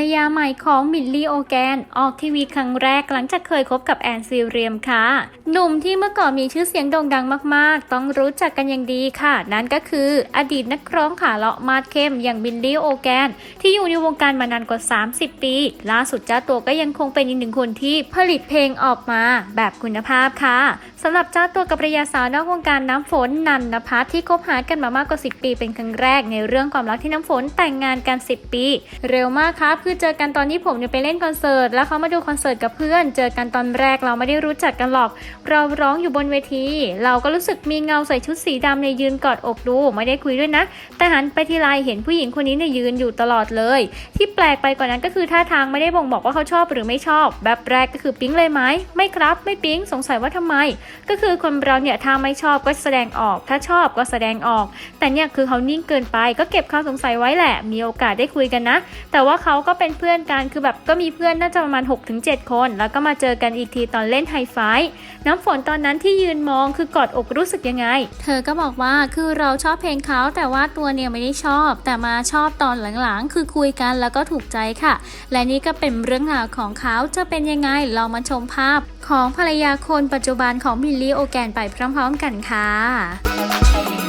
รยาใหม่ของมิลลี่โอแกน ออกทีวีครั้งแรกหลังจากเคยคบกับแอนซีเรียมค่ะ หนุ่มที่เมื่อก่อนมีชื่อเสียงโด่งดังมากๆ ต้องรู้จักกันอย่างดีค่ะ นั่นก็คืออดีตนักร้องขาเลาะมาดเข้มอย่างมิลลี่โอแกน ที่อยู่ในวงการมานานกว่า 30 ปี ล่าสุดเจ้าตัวก็ยังคงเป็นอีกหนึ่งคนที่ผลิตเพลงออกมาแบบคุณภาพค่ะสำหรับเจ้าตัวกับภรรยาสาวนอกวงการน้ำฝนนันนพัฒน์ที่คบหากันมามากกว่า 10 ปีเป็นครั้งแรกในเรื่องความรักที่น้ำฝนแต่งงานกัน 10 ปี เร็วมากครับคือเจอกันตอนที่ผมเนี่ยไปเล่นคอนเสิร์ตแล้วเขามาดูคอนเสิร์ตกับเพื่อน เจอกันตอนแรกเราไม่ได้รู้จักกันหรอก เราร้องอยู่บนเวที เราก็รู้สึกมีเงาใส่ชุดสีดำในยยืนกอดอกดูไม่ได้คุยด้วยนะ แต่หันไปทีไรเห็นผู้หญิงคนนี้เนี่ยยืนอยู่ตลอดเลย ที่แปลกไปกว่านั้นก็คือท่าทางไม่ได้บ่งบอกว่าเขาชอบหรือไม่ชอบ แบบแรกก็คือปิ๊งเลยไหมไม่ครับ ไม่ปิ๊งสงสัยว่าทำไม ก็คือคนเราเนี่ยถ้าไม่ชอบก็แสดงออก ถ้าชอบก็แสดงออก แต่เนี่ยคือเขานิ่งเกินไป ก็เก็บความสงสัยไว้แหละ มีโอกาสได้คุยกันนะ แต่ว่าเขาก็เป็นเพื่อนกันคือแบบก็มีเพื่อนน่าจะประมาณ 6-7 คน แล้วก็มาเจอกันอีกทีตอนเล่นไฮไฟว์น้ำฝนตอนนั้นที่ยืนมองคือกอดอกรู้สึกยังไง เธอก็บอกว่าคือเราชอบเพลงเขาแต่ว่าตัวเนี่ยไม่ได้ชอบ แต่มาชอบตอนหลังๆ คือคุยกันแล้วก็ถูกใจค่ะ และนี่ก็เป็นเรื่องราวของเขาจะเป็นยังไงเรามาชมภาพ ของภรรยาคนปัจจุบันของมิลลี่โอแกนไปพร้อมๆกันค่ะ